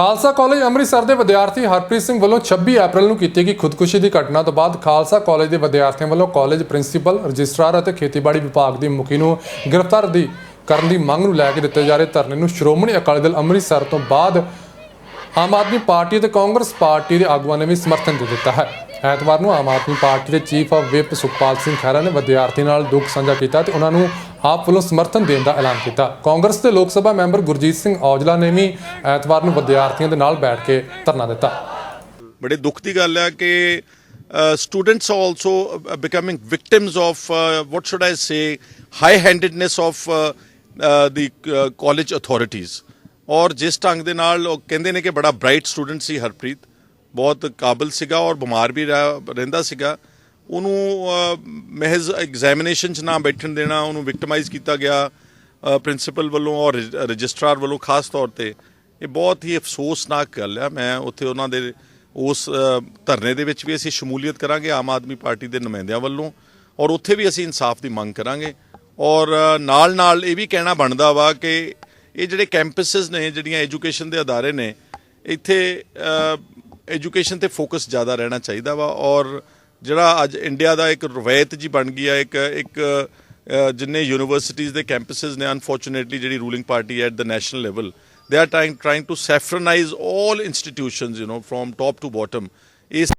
Khalsa college Amritsar ਦੇ ਵਿਦਿਆਰਥੀ ਹਰਪ੍ਰੀਤ ਸਿੰਘ ਵੱਲੋਂ 26 ਅਪ੍ਰੈਲ ਨੂੰ ਕੀਤੀ ਗਈ ਖੁਦਕੁਸ਼ੀ ਦੀ ਘਟਨਾ ਤੋਂ ਬਾਅਦ ਖਾਲਸਾ ਕਾਲਜ ਦੇ ਵਿਦਿਆਰਥੀਆਂ ਵੱਲੋਂ ਕਾਲਜ ਪ੍ਰਿੰਸੀਪਲ, ਰਜਿਸਟਰਾਰ ਅਤੇ ਖੇਤੀਬਾੜੀ ਵਿਭਾਗ ਦੀ ਮੁਖੀ ਨੂੰ ਗ੍ਰਿਫਤਾਰ ਦੀ, ਕਰਨ ਦੀ ਮੰਗ ਨੂੰ ਲੈ ਕੇ ਦਿੱਤੇ ਜਾ ਰਹੇ ਧਰਨੇ ਨੂੰ ਸ਼੍ਰੋਮਣੀ ਅਕਾਲੀ ਦਲ ਅੰਮ੍ਰਿਤਸਰ ਤੋਂ ਬਾਅਦ ਆਮ ਆਦਮੀ ਪਾਰਟੀ ਅਤੇ ਕਾਂਗਰਸ ਪਾਰਟੀ ਦੇ ਆਗੂਆਂ ਨੇ ਵੀ ਸਮਰਥਨ ਦੇ ਦਿੱਤਾ ਹੈ। ਐਤਵਾਰ ਨੂੰ ਆਮ ਆਦਮੀ ਪਾਰਟੀ ਦੇ chief of whip Sukhpal Singh Khaira ਨੇ ਵਿਦਿਆਰਥੀ ਨਾਲ ਦੁੱਖ ਸਾਂਝਾ ਕੀਤਾ ਤੇ ਉਹਨਾਂ ਨੂੰ ਆਪ ਵੱਲੋਂ ਸਮਰਥਨ ਦੇਣ ਦਾ ਐਲਾਨ ਕੀਤਾ। ਕਾਂਗਰਸ ਦੇ ਲੋਕ ਸਭਾ ਮੈਂਬਰ ਗੁਰਜੀਤ ਸਿੰਘ ਔਜਲਾ ਨੇ ਵੀ ਐਤਵਾਰ ਨੂੰ ਵਿਦਿਆਰਥੀਆਂ ਦੇ ਨਾਲ ਬੈਠ ਕੇ ਧਰਨਾ ਦਿੱਤਾ। ਬੜੇ ਦੁੱਖ ਦੀ ਗੱਲ ਹੈ ਕਿ students are also becoming victims of what should I say high handedness of the college authorities ਔਰ ਜਿਸ ਢੰਗ ਦੇ ਨਾਲ ਉਹ ਕਹਿੰਦੇ ਨੇ ਕਿ ਬੜਾ ਬ੍ਰਾਈਟ ਸਟੂਡੈਂਟ ਸੀ ਹਰਪ੍ਰੀਤ, ਬਹੁਤ ਕਾਬਲ ਸੀਗਾ ਔਰ ਬਿਮਾਰ ਵੀ ਰਹਿੰਦਾ ਸੀਗਾ। ਉਹਨੂੰ ਮਹਿਜ਼ ਐਗਜ਼ਾਮੀਨੇਸ਼ਨ 'ਚ ਨਾ ਬੈਠਣ ਦੇਣਾ, ਉਹਨੂੰ ਵਿਕਟਮਾਈਜ਼ ਕੀਤਾ ਗਿਆ ਪ੍ਰਿੰਸੀਪਲ ਵੱਲੋਂ ਔਰ ਰਜਿਸਟਰਾਰ ਵੱਲੋਂ ਖਾਸ ਤੌਰ ਤੇ, ਇਹ ਬਹੁਤ ਹੀ ਅਫਸੋਸਨਾਕ ਗੱਲ ਹੈ ਮੈਂ ਉੱਥੇ ਉਹਨਾਂ ਦੇ, ਉਸ ਧਰਨੇ ਦੇ ਵਿੱਚ ਵੀ ਅਸੀਂ ਸ਼ਮੂਲੀਅਤ ਕਰਾਂਗੇ ਆਮ ਆਦਮੀ ਪਾਰਟੀ ਦੇ ਨੁਮਾਇੰਦਿਆਂ ਵੱਲੋਂ ਔਰ ਉੱਥੇ ਵੀ ਅਸੀਂ ਇਨਸਾਫ ਦੀ ਮੰਗ ਕਰਾਂਗੇ। ਔਰ ਨਾਲ ਨਾਲ ਇਹ ਵੀ ਕਹਿਣਾ ਬਣਦਾ ਵਾ ਕਿ ਇਹ ਜਿਹੜੇ ਕੈਂਪਸਸ ਨੇ, ਜਿਹੜੀਆਂ ਐਜੂਕੇਸ਼ਨ ਦੇ ਅਦਾਰੇ ਨੇ, ਇੱਥੇ ਐਜੂਕੇਸ਼ਨ ਤੇ ਫੋਕਸ ਜ਼ਿਆਦਾ ਰਹਿਣਾ ਚਾਹੀਦਾ ਵਾ ਔਰ ਜਿਹੜਾ ਅੱਜ ਇੰਡੀਆ ਦਾ ਇੱਕ ਰਵਾਇਤ ਜੀ ਬਣ ਗਿਆ ਇੱਕ ਇੱਕ ਜਿੰਨੇ ਯੂਨੀਵਰਸਿਟੀਜ਼ ਦੇ ਕੈਂਪਸਸ ਨੇ ਅਨਫੋਰਚੂਨੇਟਲੀ ਜਿਹੜੀ ਰੂਲਿੰਗ ਪਾਰਟੀ ਹੈ ਐਟ ਦ ਨੈਸ਼ਨਲ ਲੈਵਲ ਦੇ are trying trying to saffronise all institutions you know, from top to bottom. ਇਸ